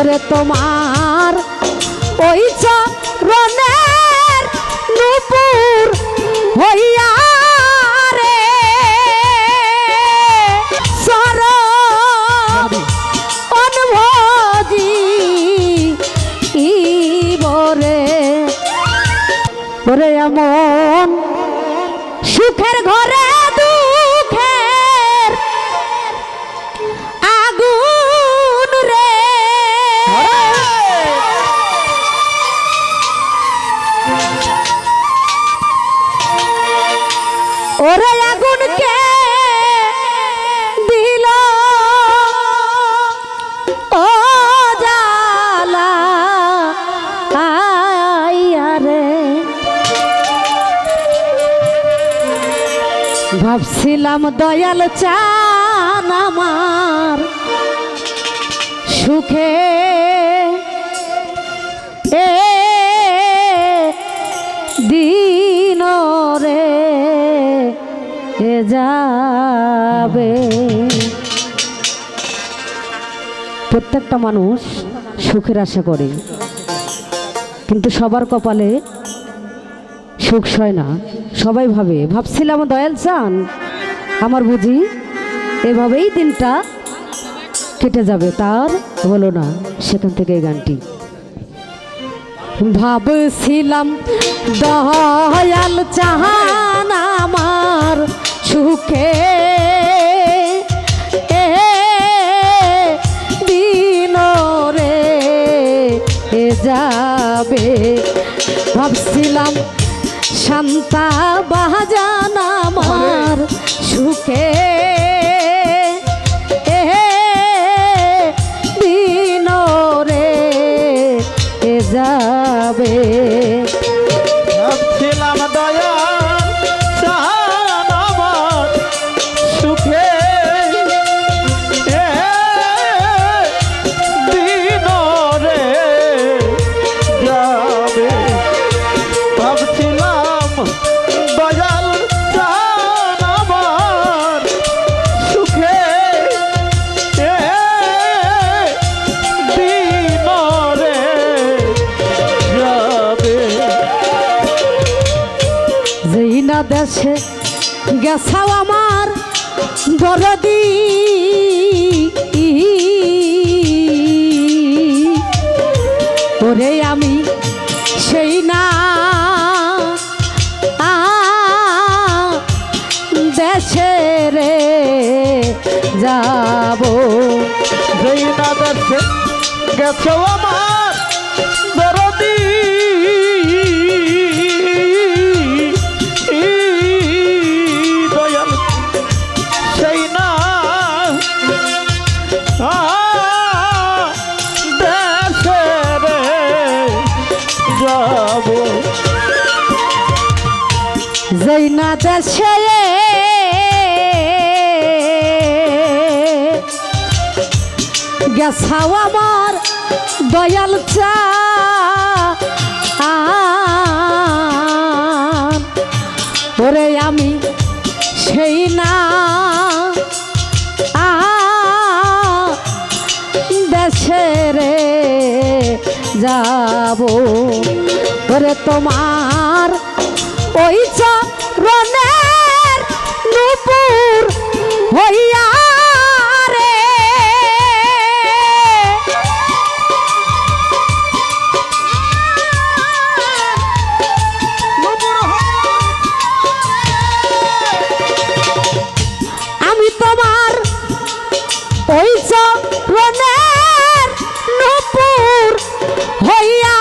ওরে তোমার ওই চরণের নুপুর হইয়া রে। অনুভজি ওরে এমন ভাবছিলাম দয়াল চান আমার সুখে। এ দিন রে এ যাবে। প্রত্যেকটা মানুষ সুখের আশা করে, কিন্তু সবার কপালে সুখ সয় না। সবাই ভাবে। ভাবছিলাম দয়াল চান, আমার বুঝি এভাবেই দিনটা কেটে যাবে, তার হলো না সেখান থেকে এই গানটি। ভাবছিলাম দয়াল চাহান আমার সুখে শান্তা বাজান আমার সুখে দেশে গেছাও আমার দরদি। ওরে আমি সেই না। দেশে রে যাব। না দেখছে গেছো আমার যেই না দেশে গেছাও আমার দয়াল চা। আমি সেই না। দেশে রে যাব। তোমার ওই চরণের নুপুর হইয়া রে। আমি তোমার ওই চরণের নুপুর হইয়া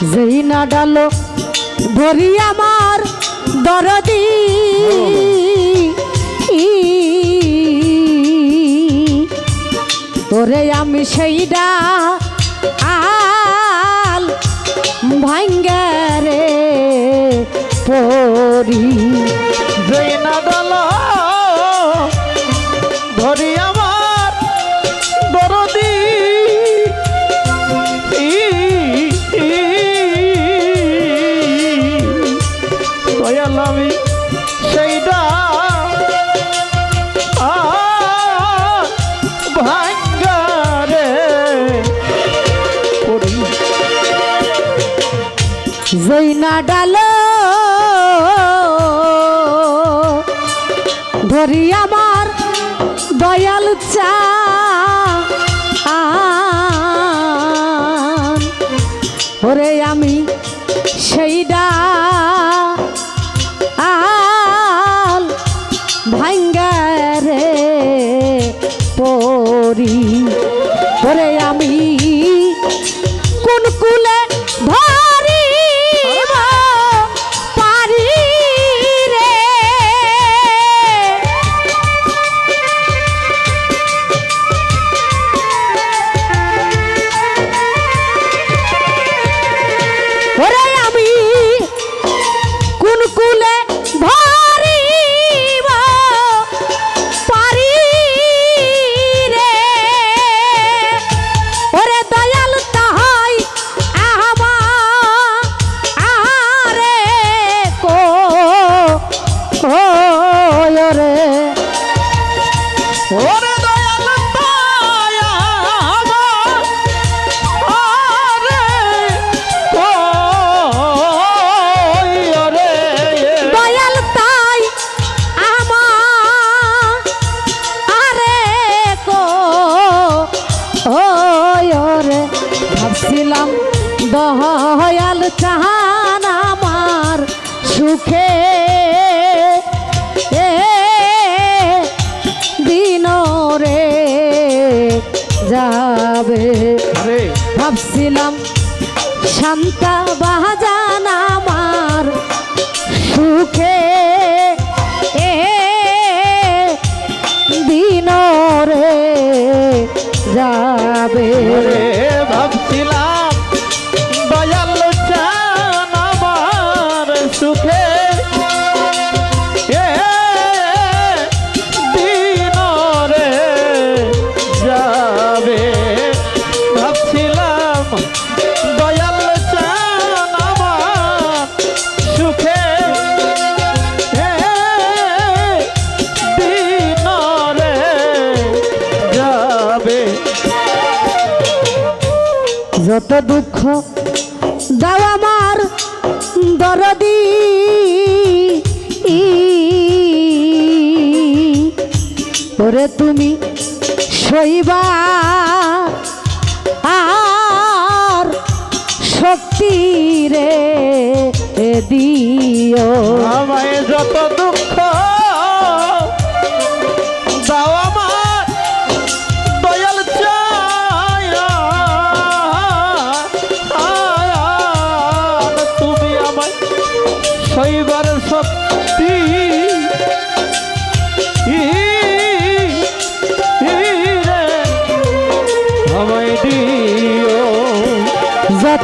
যেই না ডালো ভরি আমার দরদি। তোরে আমি সেইডা আল ভাঙ্গারে পরি যেই না ডালো ভাবছিলাম শান্তা বাহাজান আমার সুখে যত দুঃখ দাও আমার দরদি। পরে তুমি শৈবা আর শক্তি রে দিও। আমায় যত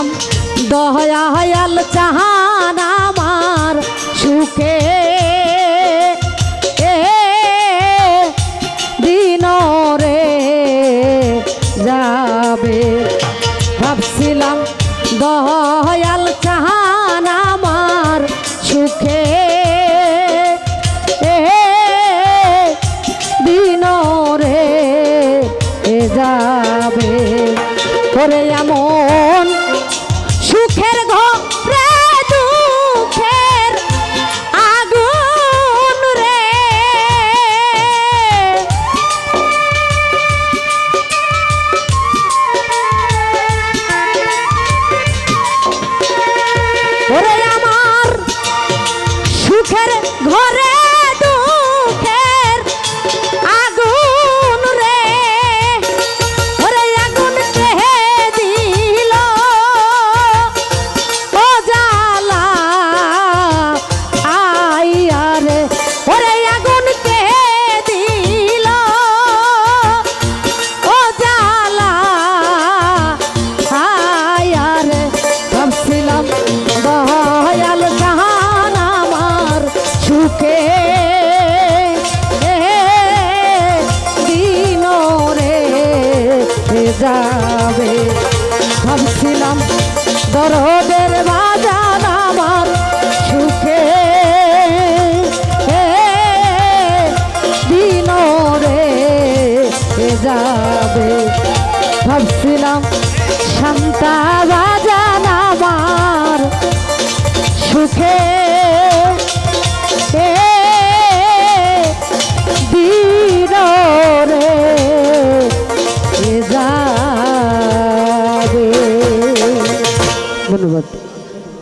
নাম। দয়াল চাহান আমার সুখে। দিন রে যাবে। ভাবছিলাম দহ ঘরে ভাবছিলাম শান্তা বাজান আমার সুখে